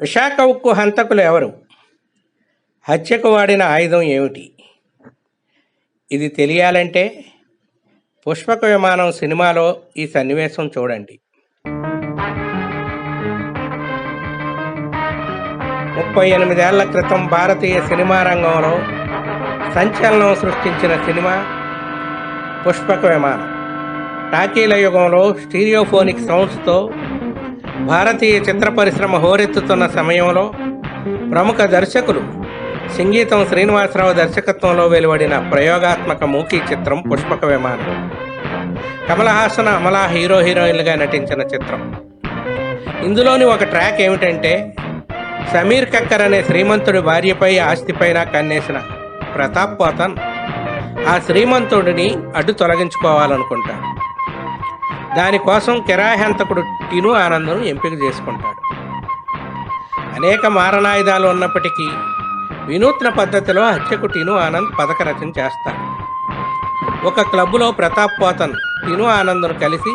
విశాఖ ఉక్కు హంతకులు ఎవరు? హత్యకు వాడిన ఆయుధం ఏమిటి? ఇది తెలియాలంటే పుష్పక విమానం సినిమాలో ఈ సన్నివేశం చూడండి. ముప్పై ఎనిమిదేళ్ళ క్రితం భారతీయ సినిమా రంగంలో సంచలనం సృష్టించిన సినిమా పుష్పక విమానం. టాకీల యుగంలో స్టీరియోఫోనిక్ సౌండ్స్తో భారతీయ చిత్ర పరిశ్రమ హోరెత్తుతున్న సమయంలో ప్రముఖ దర్శకులు సంగీతం శ్రీనివాసరావు దర్శకత్వంలో వెలువడిన ప్రయోగాత్మక మూకీ చిత్రం పుష్పక విమానం. కమలహాసన అమలా హీరో హీరోయిన్లుగా నటించిన చిత్రం. ఇందులోని ఒక ట్రాక్ ఏమిటంటే సమీర్ కక్కర్ అనే శ్రీమంతుడి భార్యపై ఆస్తిపైన కన్నేసిన ప్రతాప్ పోతన్ ఆ శ్రీమంతుడిని అడ్డు తొలగించుకోవాలనుకుంటాడు దానికోసం కిరాహంతకుడు టిను ఆనందను ఎంపిక చేసుకుంటాడు. అనేక మారణాయుధాలు ఉన్నప్పటికీ వినూత్న పద్ధతిలో హత్యకు టిను ఆనంద్ పథక రచన చేస్తాడు. ఒక క్లబ్లో ప్రతాప్ పోతన్ టిను ఆనంద్ను కలిసి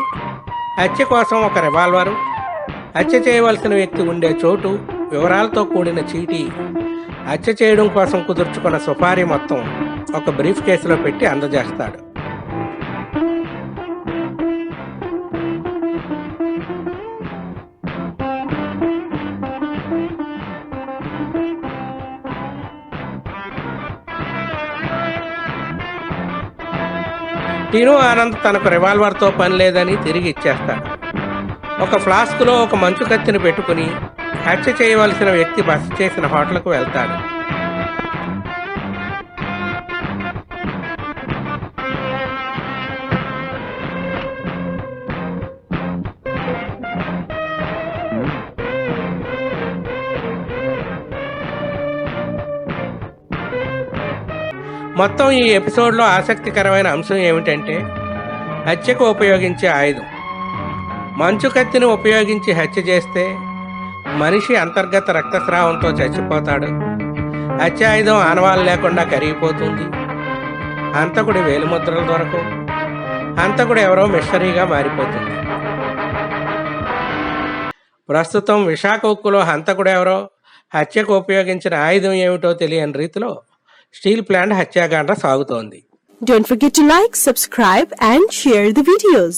హత్య కోసం ఒక రివాల్వరు హత్య చేయవలసిన వ్యక్తి ఉండే చోటు వివరాలతో కూడిన చీటీ హత్య చేయడం కోసం కుదుర్చుకున్న సుపారీ మొత్తం ఒక బ్రీఫ్ కేసులో పెట్టి అందజేస్తాడు. టీను ఆనంద్ తనకు రివాల్వర్తో పని లేదని తిరిగి ఇచ్చేస్తాడు. ఒక ఫ్లాస్క్లో ఒక మంచు కత్తిని పెట్టుకుని హత్య చేయవలసిన వ్యక్తి బస చేసిన హోటల్కు వెళ్తాడు. మొత్తం ఈ ఎపిసోడ్లో ఆసక్తికరమైన అంశం ఏమిటంటే హత్యకు ఉపయోగించే ఆయుధం. మంచు కత్తిని ఉపయోగించి హత్య చేస్తే మనిషి అంతర్గత రక్తస్రావంతో చచ్చిపోతాడు. హత్య ఆయుధం ఆనవాలు లేకుండా కరిగిపోతుంది. హంతకుడి వేలుముద్రల దొరకు హంతకుడు ఎవరో మిషనరీగా మారిపోతుంది. ప్రస్తుతం విశాఖ ఉక్కులో హంతకుడు ఎవరో హత్యకు ఉపయోగించిన ఆయుధం ఏమిటో తెలియని రీతిలో స్టీల్ ప్లాంట్ హత్యాకాండ సాగుతోంది Don't forget to like, subscribe and share the videos.